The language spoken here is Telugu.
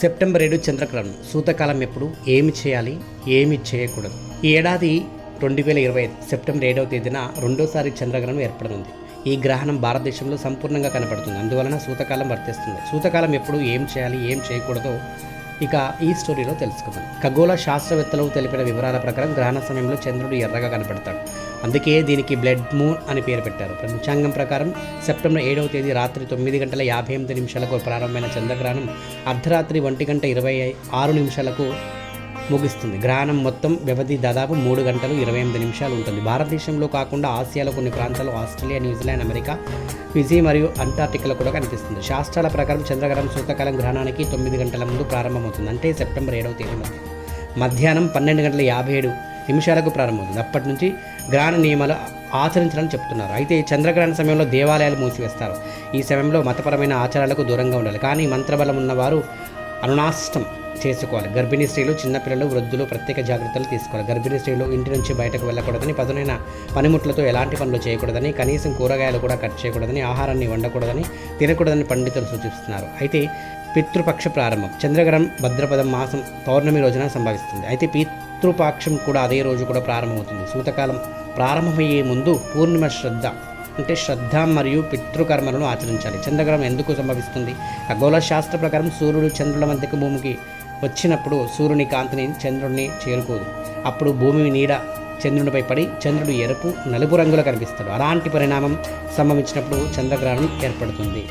సెప్టెంబర్ ఏడు చంద్రగ్రహణం. సూతకాలం ఎప్పుడు? ఏమి చేయాలి? ఏమి చేయకూడదు. ఈ ఏడాది రెండు వేల ఇరవై ఐదు సెప్టెంబర్ ఏడవ తేదీన రెండోసారి చంద్రగ్రహణం ఏర్పడనుంది. ఈ గ్రహణం భారతదేశంలో సంపూర్ణంగా కనపడుతుంది అందువలన సూతకాలం వర్తిస్తుంది. సూతకాలం ఎప్పుడు? ఏం చేయాలి? ఏం చేయకూడదో ఇక ఈ స్టోరీలో తెలుసుకుందాం. ఖగోళ శాస్త్రవేత్తలు తెలిపిన వివరాల ప్రకారం గ్రహణ సమయంలో చంద్రుడు ఎర్రగా కనపడతాడు. అందుకే దీనికి బ్లడ్ మూన్ అని పేరు పెట్టారు. పంచాంగం ప్రకారం సెప్టెంబర్ ఏడవ తేదీ రాత్రి తొమ్మిది గంటల యాభై ఎనిమిది నిమిషాలకు ప్రారంభమైన చంద్రగ్రహణం అర్ధరాత్రి ఒంటి గంట ఇరవై ఆరు నిమిషాలకు ముగుస్తుంది. గ్రహణం మొత్తం వ్యవధి దాదాపు మూడు గంటలు ఇరవై ఎనిమిది నిమిషాలు ఉంటుంది. భారతదేశంలో కాకుండా ఆసియాలో కొన్ని ప్రాంతాలు ఆస్ట్రేలియా న్యూజిలాండ్ అమెరికా ఫిజీ మరియు అంటార్టికాలో కూడా కనిపిస్తుంది. శాస్త్రాల ప్రకారం చంద్రగ్రహణం శీతాకాలం గ్రహణానికి తొమ్మిది గంటల ముందు ప్రారంభమవుతుంది. అంటే సెప్టెంబర్ ఏడవ తేదీ మధ్య. మధ్యాహ్నం పన్నెండు గంటల యాభై ఏడు నిమిషాలకు ప్రారంభమవుతుంది. అప్పటి నుంచి గ్రహణ నియమాలు ఆచరించాలని చెప్తున్నారు. అయితే ఈ చంద్రగ్రహణ సమయంలో దేవాలయాలు మూసివేస్తారు. ఈ సమయంలో మతపరమైన ఆచారాలకు దూరంగా ఉండాలి. కానీ మంత్రబలం ఉన్నవారు అనునాష్టం చేసుకోవాలి. గర్భిణీ స్త్రీలు చిన్నపిల్లలు వృద్ధులు ప్రత్యేక జాగ్రత్తలు తీసుకోవాలి. గర్భిణీ స్త్రీలు ఇంటి నుంచి బయటకు వెళ్ళకూడదని పదునైన పనిముట్లతో ఎలాంటి పనులు చేయకూడదని కనీసం కూరగాయలు కూడా కట్ చేయకూడదని ఆహారాన్ని వండకూడదని తినకూడదని పండితులు సూచిస్తున్నారు. అయితే పితృపక్ష ప్రారంభం. చంద్రగ్రహం భద్రపదం మాసం పౌర్ణమి రోజున సంభవిస్తుంది. అయితే పితృపక్షం కూడా అదే రోజు కూడా ప్రారంభమవుతుంది. సూతకాలం ప్రారంభమయ్యే ముందు పూర్ణిమ శ్రద్ధ అంటే శ్రద్ధ మరియు పితృకర్మలను ఆచరించాలి. చంద్రగ్రహణం ఎందుకు సంభవిస్తుంది? ఖగోళ శాస్త్ర ప్రకారం సూర్యుడు చంద్రుల మధ్యకు భూమికి వచ్చినప్పుడు సూర్యుని కాంతిని చంద్రుడిని చేరుకోదు. అప్పుడు భూమి నీడ చంద్రునిపై పడి చంద్రుడు ఎరుపు నలుపు రంగులో కనిపిస్తాడు. అలాంటి పరిణామం సంభవించినప్పుడు చంద్రగ్రహణం ఏర్పడుతుంది.